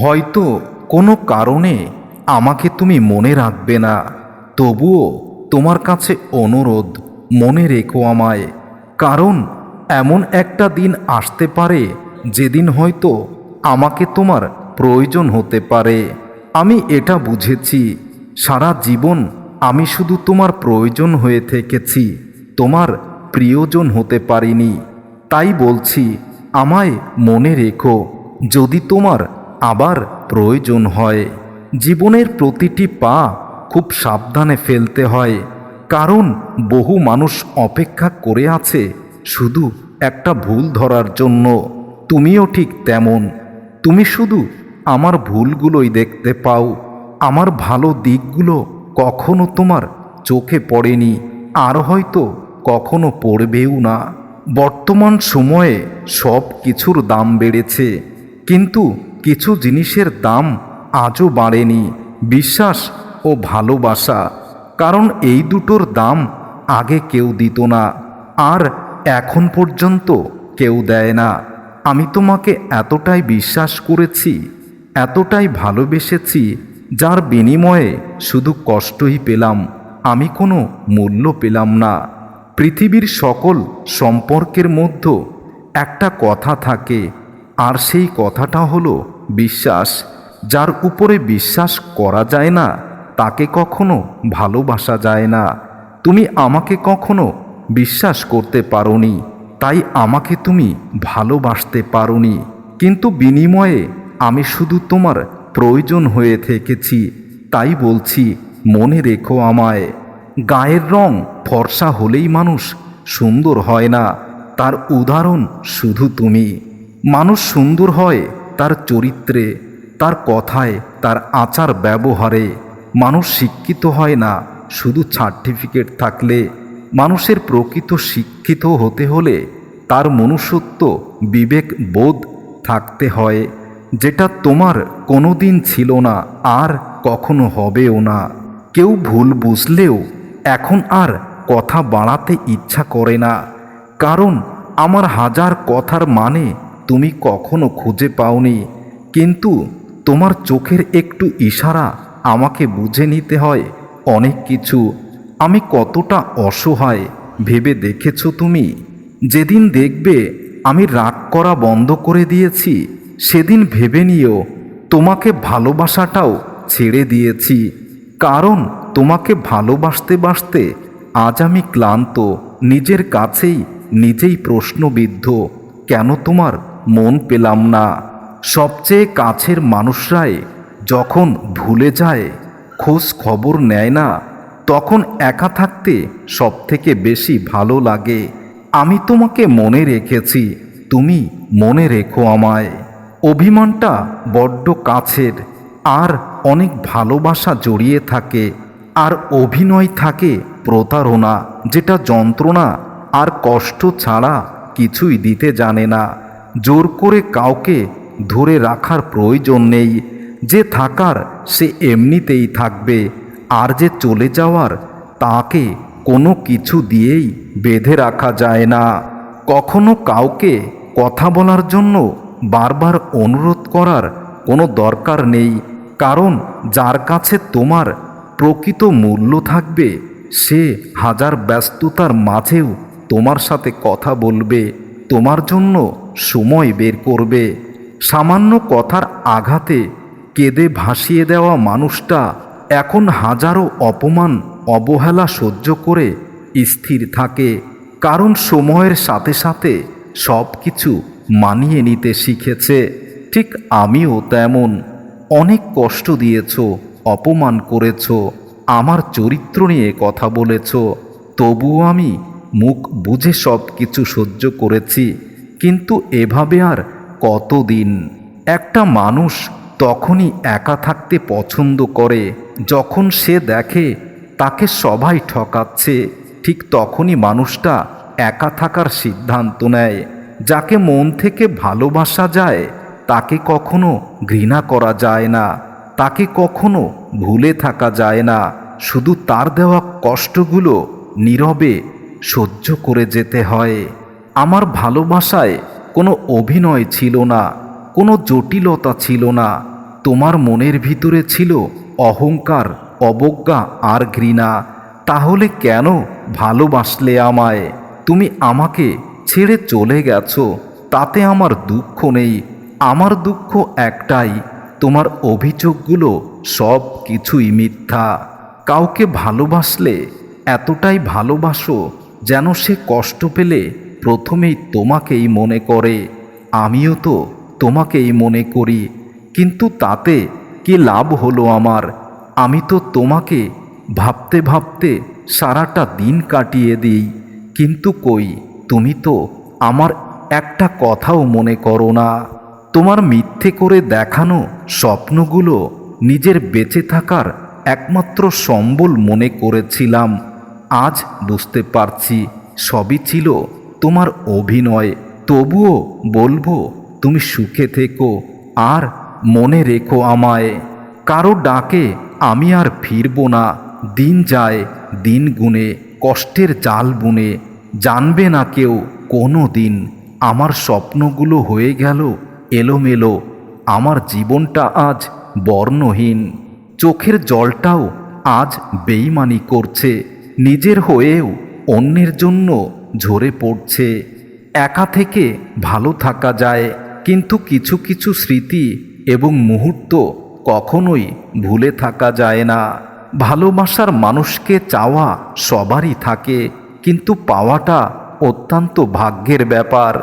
হয়তো কোনো কারণে আমাকে তুমি মনে রাখবে না। তবুও তোমার কাছে অনুরোধ, মনে রেখো আমায়। কারণ এমন একটা দিন আসতে পারে যেদিন হয়তো আমাকে তোমার প্রয়োজন হতে পারে। আমি এটা বুঝেছি। সারা জীবন আমি শুধু তোমার প্রয়োজন হয়ে থেকেছি। তোমার প্রিয়জন হতে পারিনি। তাই বলছি, আমায় মনে রেখো। যদি তোমার আবার প্রয়োজন হয়। জীবনের প্রতিটি পা খুব সাবধানে ফেলতে হয়, কারণ বহু মানুষ অপেক্ষা করে আছে শুধু একটা ভুল ধরার জন্য। তুমিও ঠিক তেমন। তুমি শুধু আমার ভুলগুলোই দেখতে পাও। আমার ভালো দিকগুলো কখনো তোমার চোখে পড়েনি, আর হয়তো কখনো পড়বেও না। বর্তমান সময়ে সব কিছুর দাম বেড়েছে, কিন্তু কিছু জিনিসের দাম আজও বাড়েনি, বিশ্বাস ও ভালোবাসা। কারণ এই দুটোর দাম আগে কেউ দিত না, আর এখন পর্যন্ত কেউ দেয় না। আমি তোমাকে এতটাই বিশ্বাস করেছি, এতটাই ভালোবেসেছি, যার বিনিময়ে শুধু কষ্টই পেলাম, আমি কোনো মূল্য পেলাম না। পৃথিবীর সকল সম্পর্কের মধ্যে একটা কথা থাকে আর সেই কথাটা হলো বিশ্বাস। যার উপরে বিশ্বাস করা যায় না, তাকে কখনো ভালোবাসা যায় না। তুমি আমাকে কখনো বিশ্বাস করতে পারোনি, তাই আমাকে তুমি ভালোবাসতে পারোনি। কিন্তু বিনিময়ে আমি শুধু তোমার প্রয়োজন হয়ে থেকেছি, তাই বলছি, মনে রেখো আমায়। গায়ের রং ফর্সা হলেই মানুষ সুন্দর হয় না, তার উদাহরণ শুধু তুমি। মানুষ সুন্দর হয় তার চরিত্রে, তার কথায়, তার আচার ব্যবহারে। মানুষ শিক্ষিত হয় না, শুধু সার্টিফিকেট থাকলে। মানুষের প্রকৃত শিক্ষিত হতে হলে তার মনুষ্যত্ব, বিবেক, বোধ থাকতে হয়, যেটা তোমার কোনো দিন ছিল না, আর কখনো হবেও না। কেউ ভুল বুঝলেও এখন আর কথা বাড়াতে ইচ্ছা করে না, কারণ আমার হাজার কথার মানে তুমি কখনো খুঁজে পাওনি, কিন্তু তোমার চোখের একটু ইশারা আমাকে বুঝে নিতে হয়। অনেক কিছু আমি কতটা অসহায় ভেবে দেখেছ তুমি? যেদিন দেখবে আমি রাগ করা বন্ধ করে দিয়েছি, সেদিন ভেবে নিও তোমাকে ভালোবাসাটাও ছেড়ে দিয়েছি। কারণ তোমাকে ভালোবাসতে বাসতে আজ আমি ক্লান্ত, নিজের কাছেই নিজেই প্রশ্নবিদ্ধ। কেন তোমার মন পেলাম না। সবচেয়ে কাছের মানুষরাই যখন ভুলে যায়, খোঁজ খবর নেয় না, তখন একা থাকতে সব থেকে বেশি ভালো লাগে। আমি তোমাকে মনে রেখেছি, তুমি মনে রেখো আমায়। অভিমানটা বড্ড কাছের, আর অনেক ভালোবাসা জড়িয়ে থাকে, আর অভিনয় থাকে প্রতারণা, যেটা যন্ত্রণা আর কষ্ট ছাড়া কিছুই দিতে জানে না। জোর করে কাউকে ধরে রাখার প্রয়োজন নেই। যে থাকার সে এমনিতেই থাকবে, আর যে চলে যাওয়ার তাকে কোনো কিছু দিয়েই বেঁধে রাখা যায় না। কখনো কাউকে কথা বলার জন্য বারবার অনুরোধ করার কোনো দরকার নেই, কারণ যার কাছে তোমার প্রকৃত মূল্য থাকবে, সে হাজার ব্যস্ততার মাঝেও তোমার সাথে কথা বলবে। তোমার জন্য সময় বের করবে। সামান্য কথার আঘাতে কেঁদে ভাসিয়ে দেওয়া মানুষটা এখন হাজারো অপমান, অবহেলা সহ্য করে স্থির থাকে। কারণ সময়ের সাথে সাথে সব কিছু মানিয়ে নিতে শিখেছে। ঠিক আমিও তেমন। অনেক কষ্ট দিয়েছ, অপমান করেছ, আমার চরিত্র নিয়ে কথা বলেছ, তবুও আমি মুখ বুঝে সব কিছু সহ্য করেছি, কিন্তু এভাবে আর কতদিন? একটা মানুষ তখনই একা থাকতে পছন্দ করে, যখন সে দেখে তাকে সবাই ঠকাচ্ছে, ঠিক তখনই মানুষটা একা থাকার সিদ্ধান্ত নেয়। যাকে মন থেকে ভালোবাসা যায়, তাকে কখনো ঘৃণা করা যায় না, তাকে কখনো ভুলে থাকা যায় না। শুধু তার দেওয়া কষ্টগুলো নীরবে সহ্য করে যেতে হয়। আমার ভালোবাসায় কোনো অভিনয় ছিল না, কোনো জটিলতা ছিল না। তোমার মনের ভিতরে ছিল অহংকার, অবজ্ঞা আর ঘৃণা। তাহলে কেন ভালোবাসলে আমায়? তুমি আমাকে ছেড়ে চলে গেছো, তাতে আমার দুঃখ নেই। আমার দুঃখ একটাই, তোমার অভিযোগগুলো সব কিছুই মিথ্যা। কাউকে ভালোবাসলে এতটাই ভালোবাসো যেন সে কষ্ট পেলে প্রথমেই তোমাকেই মনে করে। আমিও তো তোমাকেই মনে করি, কিন্তু তাতে কি লাভ হলো আমার? আমি তো তোমাকে ভাবতে ভাবতে সারাটা দিন কাটিয়ে দিই, কিন্তু কই, তুমি তো আমার একটা কথাও মনে করো না। তোমার মিথ্যে করে দেখানো স্বপ্নগুলো নিজের বেঁচে থাকার একমাত্র সম্বল মনে করেছিলাম। আজ বুঝতে পারছি, সবই ছিল তোমার অভিনয়। তবুও বলব, তুমি সুখে থেকো আর মনে রেখো আমায়। কারও ডাকে আমি আর ফিরব না। দিন যায়, দিন গুনে, কষ্টের জাল বুনে। জানবে না কেউ কোনো দিন আমার স্বপ্নগুলো হয়ে গেল, এলোমেলো। আমার জীবনটা আজ বর্ণহীন। চোখের জলটাও আজ বেইমানি করছে। নিজের হয়েও অন্যের জন্য ঝরে পড়ছে। একা থেকে ভালো থাকা যায়, কিন্তু কিছু কিছু স্মৃতি এবং মুহূর্ত কখনোই ভুলে থাকা যায় না। ভালোবাসার মানুষকে চাওয়া সবারই থাকে, কিন্তু পাওয়াটা অত্যন্ত ভাগ্যের ব্যাপার।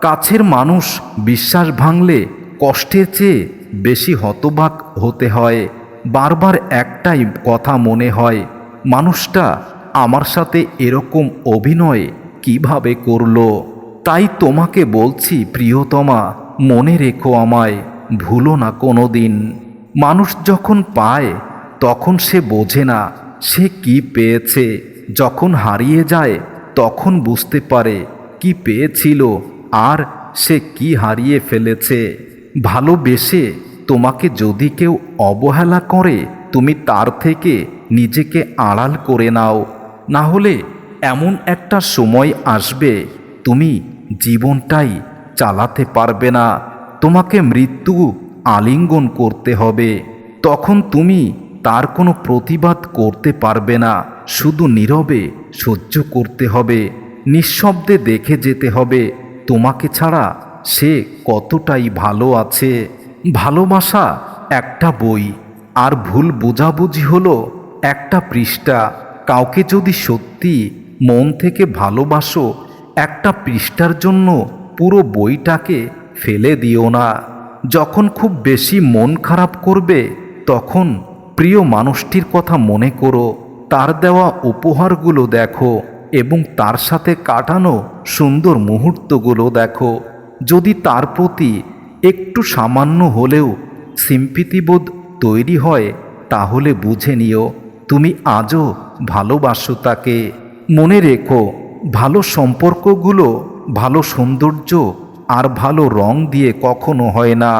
কাছের মানুষ বিশ্বাস ভাঙলে কষ্টের চেয়ে বেশি হতবাক হতে হয়। বারবার একটাই কথা মনে হয়, মানুষটা আমার সাথে এরকম অভিনয় কীভাবে করল? তাই তোমাকে বলছি, প্রিয়তমা, মনে রেখো আমায়, ভুলো না কোনো দিন মানুষ যখন পায়, তখন সে বোঝে না, সে কি পেয়েছে। যখন হারিয়ে যায়, তখন বুঝতে পারে কি পেয়েছিল আর সে কি হারিয়ে ফেলেছে। ভালোবেসে তোমাকে যদি কেউ অবহেলা করে, তুমি তার থেকে নিজেকে আড়াল করে নাও। না হলে এমন একটা সময় আসবে, তুমি জীবনটাই চালাতে পারবে না। তোমাকে মৃত্যু আলিঙ্গন করতে হবে। তখন তুমি তার কোনো প্রতিবাদ করতে পারবে না। শুধু নীরবে সহ্য করতে হবে। নিঃশব্দে দেখে যেতে হবে, তোমাকে ছাড়া সে কতটাই ভালো আছে। ভালোবাসা একটা বই, আর ভুল বোঝাবুঝি হলো একটা পৃষ্ঠা। কাউকে যদি সত্যি মন থেকে ভালোবাসো, একটা পৃষ্ঠার জন্য পুরো বইটাকে ফেলে দিও না। যখন খুব বেশি মন খারাপ করবে, তখন প্রিয় মানুষটির কথা মনে করো, তার দেওয়া উপহারগুলো দেখো এবং তার সাথে কাটানো সুন্দর মুহূর্তগুলো দেখো। যদি তার প্রতি একটু সামান্য হলেও সিম্পিতিবোধ তৈরি হয়, তাহলে বুঝে নিও তুমি আজও ভালোবাসো তাকে মনে রেখো, ভালো সম্পর্কগুলো, ভালো সৌন্দর্য আর ভালো রং দিয়ে কখনো হয় না।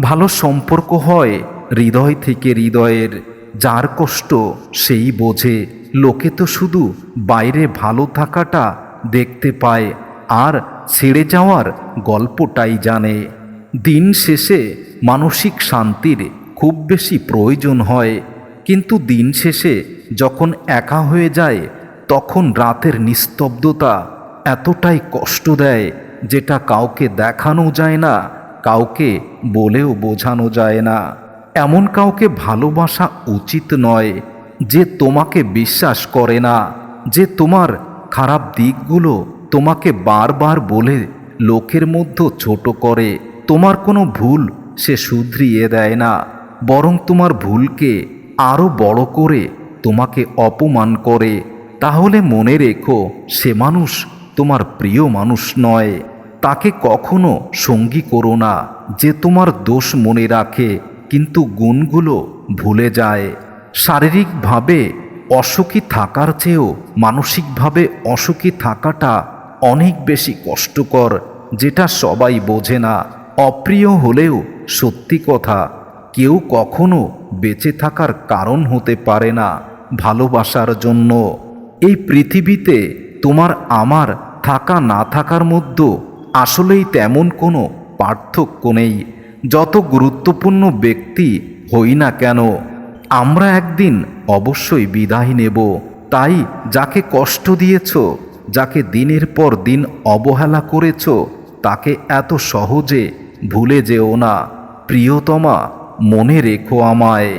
ভালো সম্পর্ক হয় হৃদয় থেকে হৃদয়ের, যার কষ্ট সেই বোঝে। লোকে তো শুধু বাইরে ভালো থাকাটা দেখতে পায় আর ছেড়ে যাওয়ার গল্পটাই জানে। দিন শেষে মানসিক শান্তির খুব বেশি প্রয়োজন হয়। কিন্তু দিন শেষে যখন একা হয়ে যায়, তখন রাতের নিস্তব্ধতা এতটাই কষ্ট দেয় যেটা কাউকে দেখানো যায় না, কাউকে বলেও বোঝানো যায় না। এমন কাউকে ভালোবাসা উচিত নয় যে তোমাকে বিশ্বাস করে না, যে তোমার খারাপ দিকগুলো তোমাকে বারবার বলে লোকের মধ্যে ছোট করে। তোমার কোনো ভুল সে শুধরিয়ে দেয় না, বরং তোমার ভুলকে আরও বড় করে তোমাকে অপমান করে, তাহলে মনে রেখো সে মানুষ তোমার প্রিয় মানুষ নয়। তাকে কখনো সঙ্গী করো না যে তোমার দোষ মনে রাখে, কিন্তু গুণগুলো ভুলে যায়। শারীরিকভাবে অসুখী থাকার চেয়েও মানসিকভাবে অসুখী থাকাটা অনেক বেশি কষ্টকর, যেটা সবাই বোঝে না। অপ্রিয় হলেও সত্যি কথা, কেউ কখনো বেঁচে থাকার কারণ হতে পারে না ভালোবাসার জন্য। এই পৃথিবীতে তোমার আমার থাকা না থাকার মধ্যে আসলেই তেমন কোনো পার্থক্য নেই। যত গুরুত্বপূর্ণ ব্যক্তি হই না কেন, আমরা একদিন অবশ্যই বিদায় নেব। তাই যাকে কষ্ট দিয়েছ, যাকে দিনের পর দিন অবহেলা করেছ, তাকে এত সহজে ভুলে যেও না। প্রিয়তমা মনে রেখো আমায়।